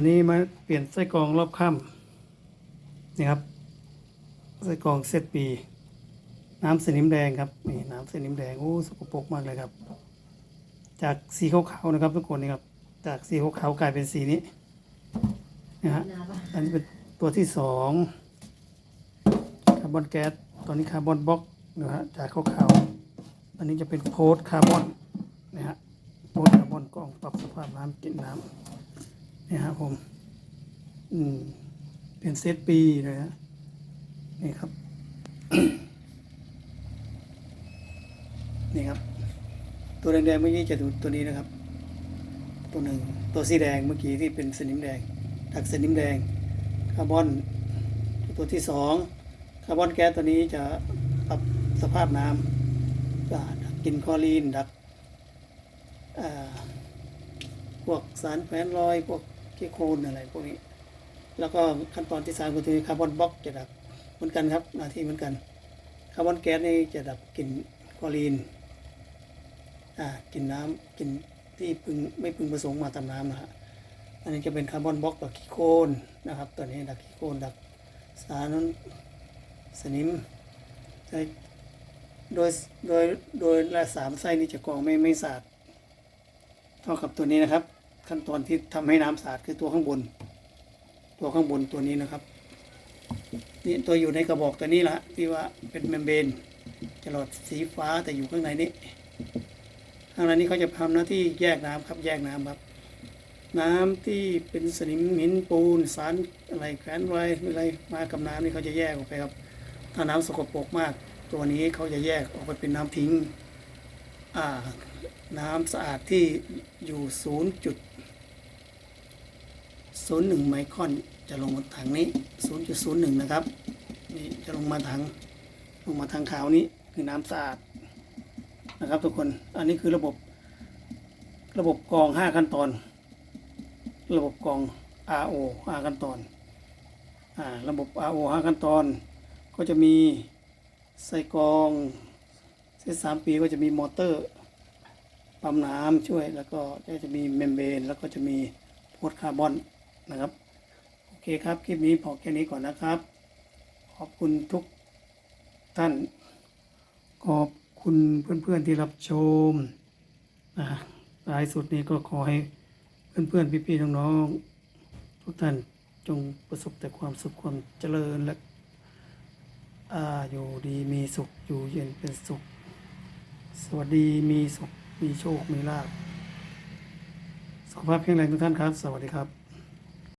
วันนี้มาเปลี่ยนไส้กรองรอบค่ำนี่ครับไส้กรองเซตปีน้ำสนิมแดงครับนี่น้ำสนิมแดงโอ้สกปรกมากเลยครับ จากสีขาวๆนะครับทุกคนนี่ครับ จากสีขาวๆกลายเป็นสีนี้นะฮะอันนี้เป็นตัวที่สองคาร์บอนแก๊สตอนนี้คาร์บอนบล็อกนะฮะจากขาวๆอันนี้จะเป็นโพสคาร์บอนนะฮะโพสคาร์บอนกล้องปรับสภาพน้ำกินน้ำ นี่ฮะผม อืม เป็นเซตปีเลยฮะนี่ครับ นี่ครับ ตัวแดงๆเมื่อกี้จะดูตัวนี้นะครับ ตัวหนึ่ง ตัวสีแดงเมื่อกี้ที่เป็นสนิมแดงดักสนิมแดง คาร์บอน ตัวที่สองคาร์บอนแก๊สตัวนี้จะปรับสภาพน้ำดักกินคลอรีนดักพวกสารแฝงลอยพวก ขี้โคลนอะไรพวกนี้ แล้วก็ขั้นตอนที่สามก็คือคาร์บอนบล็อกจะดับเหมือนกันครับหน้าที่เหมือนกันคาร์บอนแก๊สนี่จะดับกลิ่นคลอรีนอ่ากลิ่นน้ำกลิ่นที่พึงไม่พึงประสงค์มาตามน้ำนะฮะอันนี้จะเป็นคาร์บอนบล็อกดักขี้โคลนนะครับตัวนี้ดักขี้โคลนดักสารสนิมใช้โดยโดยโดยละสามไส้นี้จะกรองไม่ไม่สะอาดเท่ากับตัวนี้นะครับ ขั้นตอนที่ทำให้น้ำสะอาดคือตัวข้างบน ตัวข้างบนตัวนี้นะครับนี่ตัวอยู่ในกระบอกตัวนี้แหละที่ว่าเป็นเมมเบรนจะหลอดสีฟ้าแต่อยู่ข้างในนี้ข้างในนี้เขาจะทำหน้าที่แยกน้ำครับ แยกน้ำครับ น้ำที่เป็นสนิมหินปูนสารอะไรแขวนไว้อะไรมากับน้ำนี่เขาจะแยกออกไปครับ ถ้าน้ำสกปรกมาก ตัวนี้เขาจะแยกออกไปเป็นน้ำทิ้ง น้ำสะอาดที่อยู่ศูนย์จุดศูนย์หนึ่งไมครอนจะลงมาถังนี้ศูนย์จุดศูนย์หนึ่งนะครับ นี่จะลงมาถัง ลงมาทางขาวนี้คือน้ำสะอาดนะครับทุกคน อันนี้คือระบบ ระบบกรองห้าขั้นตอน ระบบกรอง RO ห้าขั้นตอนอ่าระบบ RO ห้าขั้นตอน ก็จะมีไส้กรองเซตสามปีก็จะมีมอเตอร์ ปั๊มน้ำช่วยแล้วก็จะมีเมมเบรนแล้วก็จะมีโพสคาร์บอนนะครับ โอเคครับ คลิปนี้พอแค่นี้ก่อนนะครับ ขอบคุณทุกท่าน ขอบคุณเพื่อนๆที่รับชมอ่าท้ายสุดนี้ก็ขอให้เพื่อนๆพี่ๆน้องๆทุกท่านจงประสบแต่ความสุขความเจริญและอาอยู่ดีมีสุขอยู่เย็นเป็นสุข สวัสดีมีสุข มีโชค มีลาภสุขภาพแข็งแรงทุกท่านครับ สวัสดีครับ